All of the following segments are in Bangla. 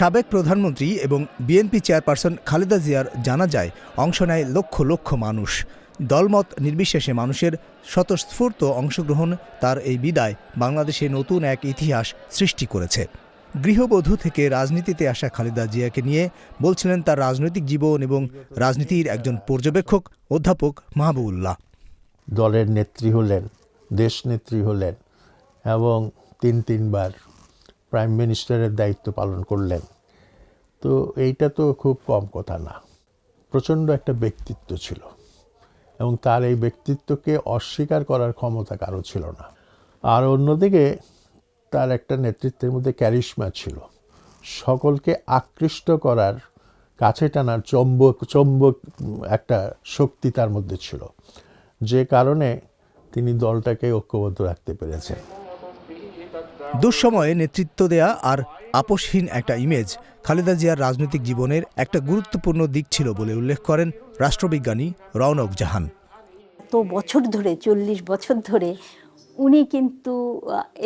সাবেক প্রধানমন্ত্রী এবং বিএনপি চেয়ারপারসন খালেদা জিয়ার জানা যায়, অংশ নেয় লক্ষ লক্ষ মানুষ। দলমত নির্বিশেষে মানুষের স্বতঃস্ফূর্ত অংশগ্রহণ তার এই বিদায় বাংলাদেশে নতুন এক ইতিহাস সৃষ্টি করেছে। গৃহবধূ থেকে রাজনীতিতে আসা খালেদা জিয়াকে নিয়ে বলছিলেন তার রাজনৈতিক জীবন এবং রাজনীতির একজন পর্যবেক্ষক অধ্যাপক মাহবুবুল্লাহ। দলের নেত্রী হলেন, দেশ নেত্রী হলেন এবং তিন তিনবার প্রাইম মিনিস্টারের দায়িত্ব পালন করলেন। তো এইটা তো খুব কম কথা না। প্রচণ্ড একটা ব্যক্তিত্ব ছিল। এবং তার এই ব্যক্তিত্বকে অস্বীকার করার ক্ষমতা কারও ছিল না। আর অন্যদিকে তার একটা নেতৃত্বের মধ্যে ক্যারিশমা ছিল। সকলকে আকৃষ্ট করার, কাছে টানার চম্বক চম্বক একটা শক্তি তার মধ্যে ছিল। যে কারণে তিনি দলটাকে ঐক্যবদ্ধ রাখতে পেরেছেন। দুঃসময়ে নেতৃত্ব দেয়া আর আপোষহীন একটা ইমেজ খালেদা জিয়ার রাজনৈতিক জীবনের একটা গুরুত্বপূর্ণ দিক ছিল বলে উল্লেখ করেন রাষ্ট্রবিজ্ঞানী রওনক জাহান। এত বছর ধরে, চল্লিশ বছর ধরে উনি কিন্তু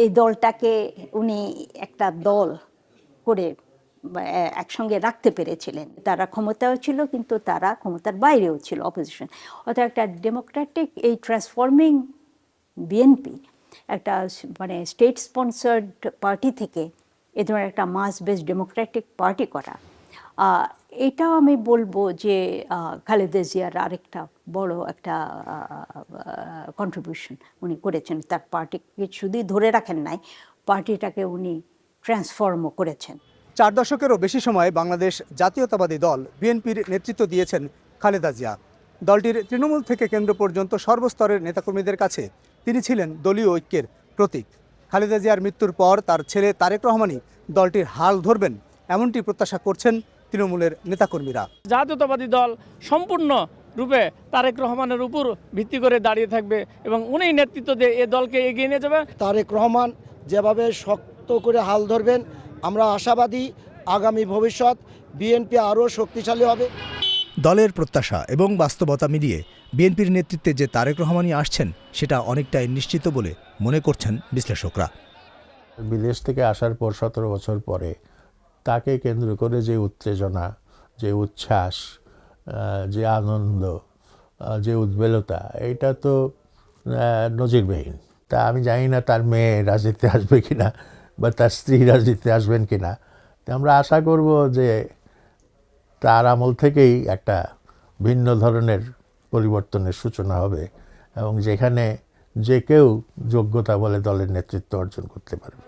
এই দলটাকে উনি একটা দল করে একসঙ্গে রাখতে পেরেছিলেন। তারা ক্ষমতাও ছিল, কিন্তু তারা ক্ষমতার বাইরেও ছিল অপোজিশন অর্থাৎ একটা ডেমোক্রেটিক এই ট্রান্সফর্মিং বিএনপি একটা মানে স্টেট স্পন্সার্ড পার্টি থেকে এ ধরনের একটা মাস বেস ডেমোক্রেটিক পার্টি করা এটাও আমি বলব যে খালেদা জিয়ার আরেকটা বড় একটা কন্ট্রিবিউশন উনি করেছেন। তার পার্টিকে শুধুই ধরে রাখেন নাই, পার্টিটাকে উনি ট্রান্সফর্মও করেছেন। চার দশকেরও বেশি সময় বাংলাদেশ জাতীয়তাবাদী দল, বিএনপির নেতৃত্ব দিয়েছেন খালেদা জিয়া। দলটির তৃণমূল থেকে কেন্দ্র পর্যন্ত সর্বস্তরের নেতাকর্মীদের কাছে তিনি ছিলেন দলীয় ঐক্যের প্রতীক। খালেদা জিয়ার মৃত্যুর পর তার ছেলে তারেক রহমানই দলটির হাল ধরবেন এমনটি প্রত্যাশা করছেন তৃণমূলের নেতাকর্মীরা। জাতীয়তাবাদী দল সম্পূর্ণ রূপে তারেক রহমানের উপর ভিত্তি করে দাঁড়িয়ে থাকবে এবং উনি নেতৃত্ব দিয়ে এ দলকে এগিয়ে নিয়ে যাবে তারেক রহমান যেভাবে শক্ত করে হাল ধরবেন আমরা আশাবাদী আগামী ভবিষ্যৎ বিএনপি আরও শক্তিশালী হবে। দলের প্রত্যাশা এবং বাস্তবতা মিলিয়ে বিএনপির নেতৃত্বে যে তারেক রহমানই আসছেন, সেটা অনেকটাই নিশ্চিত বলে মনে করছেন বিশ্লেষকরা। বিদেশ থেকে আসার পর সতেরো বছর পরে তাকে কেন্দ্র করে যে উত্তেজনা, যে উচ্ছ্বাস যে আনন্দ যে উদ্বেলতা, এটা তো নজিরবিহীন। তা আমি জানি না তার মেয়ে রাজনীতিতে আসবে কিনা বা তার স্ত্রী রাজনীতিতে আসবেন কিনা। তা আমরা আশা করব যে তার আমল থেকেই একটা ভিন্ন ধরনের পরিবর্তনের সূচনা হবে এবং যেখানে যে কেউ যোগ্যতা বলে দলের নেতৃত্ব অর্জন করতে পারবে।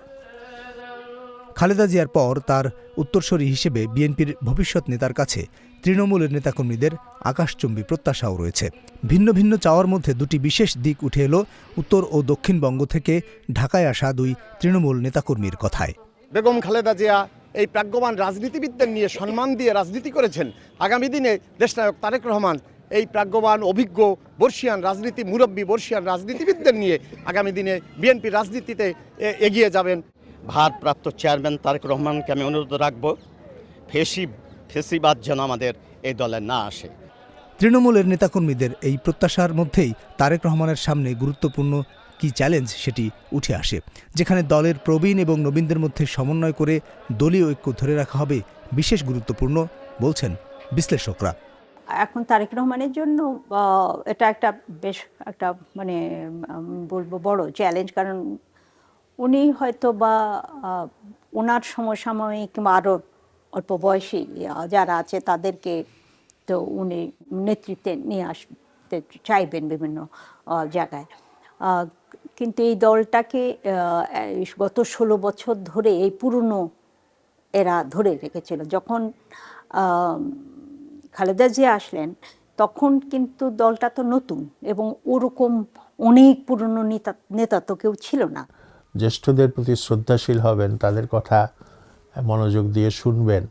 খালেদা জিয়ার পর তার উত্তরসূরি হিসেবে বিএনপির ভবিষ্যৎ নেতার কাছে তৃণমূলের নেতাকর্মীদের আকাশচুম্বী প্রত্যাশাও রয়েছে। ভিন্ন ভিন্ন চাওয়ার মধ্যে দুটি বিশেষ দিক উঠে এলো উত্তর ও দক্ষিণবঙ্গ থেকে ঢাকায় আসা দুই তৃণমূল নেতাকর্মীর কথায়। বেগম খালেদা জিয়া এই প্রাজ্ঞবান রাজনীতিবিদদের নিয়ে সম্মান দিয়ে রাজনীতি করেছেন আগামী দিনে দেশনায়ক তারেক রহমান। এই প্রাজ্ঞবান অভিজ্ঞ বর্ষিয়ান রাজনীতি মুরব্বী বর্ষিয়ান রাজনীতিবিদদের নিয়ে আগামী দিনে বিএনপি রাজনীতিতে এ- এগিয়ে যাবেন। ভারপ্রাপ্ত চেয়ারম্যান তারেক রহমানকে আমি অনুরোধ রাখব ফেসি ফেসিবাদ যেন আমাদের এই দলে না আসে। তৃণমূলের নেতাকর্মীদের এই প্রত্যাশার মধ্যেই তারেক রহমানের সামনে গুরুত্বপূর্ণ কি চ্যালেঞ্জ সেটি উঠে আসে, যেখানে দলের প্রবীণ এবং নবীনদের মধ্যে সমন্বয় করে দলীয় ঐক্য ধরে রাখা হবে বিশেষ গুরুত্বপূর্ণ, বলছেন বিশ্লেষকরা। এখন তারেক রহমানের জন্য এটা একটা বেশ একটা মানে বলব বড় চ্যালেঞ্জ, কারণ উনি হয়তো বা ওনার সমসাময়িক আরও অল্প বয়সী যারা আছে তাদেরকে তো উনি নেতৃত্বে নিয়ে আসতে চাইবেন বিভিন্ন জায়গায়। কিন্তু এই দলটাকে গত ষোলো বছর ধরে, এই পুরনো এরা ধরে রেখেছিল। যখন খালেদা জিয়া আসলেন, তখন কিন্তু দলটা তো নতুন এবং ওরকম অনেক পুরনো নেতা নেতা তো কেউ ছিল না। জ্যেষ্ঠদের প্রতি শ্রদ্ধাশীল হবেন, তাদের কথা মনোযোগ দিয়ে শুনবেন,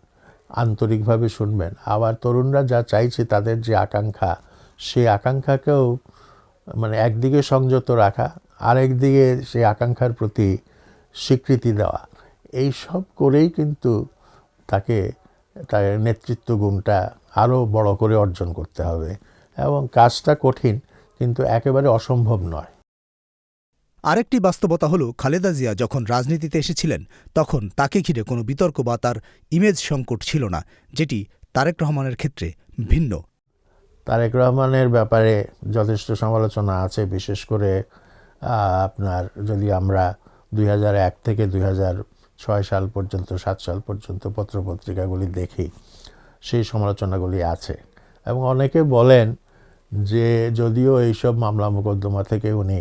আন্তরিকভাবে শুনবেন। আবার তরুণরা যা চাইছে, তাদের যে আকাঙ্ক্ষা, সেই আকাঙ্ক্ষাকেও মানে একদিকে সংযত রাখা আরেকদিকে সেই আকাঙ্ক্ষার প্রতি স্বীকৃতি দেওয়া। এই সব করেই কিন্তু তাকে তার নেতৃত্ব গুণটা আরও বড় করে অর্জন করতে হবে। এবং কাজটা কঠিন কিন্তু একেবারে অসম্ভব নয়। আরেকটি বাস্তবতা হলো খালেদা জিয়া যখন রাজনীতিতে এসেছিলেন তখন তাকে ঘিরে কোনো বিতর্ক বা তার ইমেজ সংকট ছিল না যেটি তারেক রহমানের ক্ষেত্রে ভিন্ন। তারেক রহমানের ব্যাপারে যথেষ্ট সমালোচনা আছে বিশেষ করে আপনার যদি আমরা দুই এক থেকে দুই ছয় সাল পর্যন্ত, সাত সাল পর্যন্ত পত্রপত্রিকাগুলি দেখি, সেই সমালোচনাগুলি আছে। এবং অনেকে বলেন যে যদিও এইসব মামলা মোকদ্দমা থেকে উনি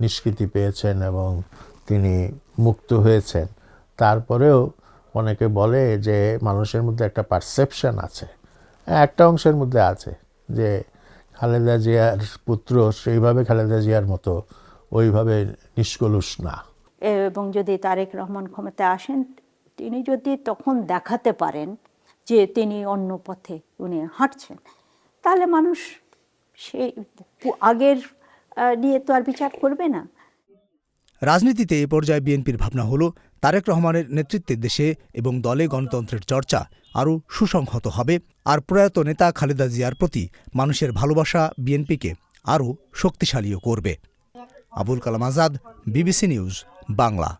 নিষ্কৃতি পেয়েছেন এবং তিনি মুক্ত হয়েছেন, তারপরেও অনেকে বলে যে মানুষের মধ্যে একটা পারসেপশন আছে, একটা অংশের মধ্যে আছে যে খালেদা জিয়ার পুত্র সেইভাবে খালেদা জিয়ার মতো ওইভাবে নিষ্কলুষ না। এবং যদি তারেক রহমান ক্ষমতায় আসেন তিনি যদি তখন দেখাতে পারেন যে তিনি অন্য পথে উনি হাঁটছেন তাহলে মানুষ সেই আগের নিয়ে তো আর বিচার করবে না। রাজনীতিতে এ পর্যায়ে বিএনপির ভাবনা হলো তারেক রহমানের নেতৃত্বে দেশে এবং দলে গণতন্ত্রের চর্চা আরও সুসংহত হবে। আর প্রয়াত নেতা খালেদা জিয়ার প্রতি মানুষের ভালোবাসা বিএনপিকে আরও শক্তিশালীও করবে। Abul Kalam Azad BBC news Bangla.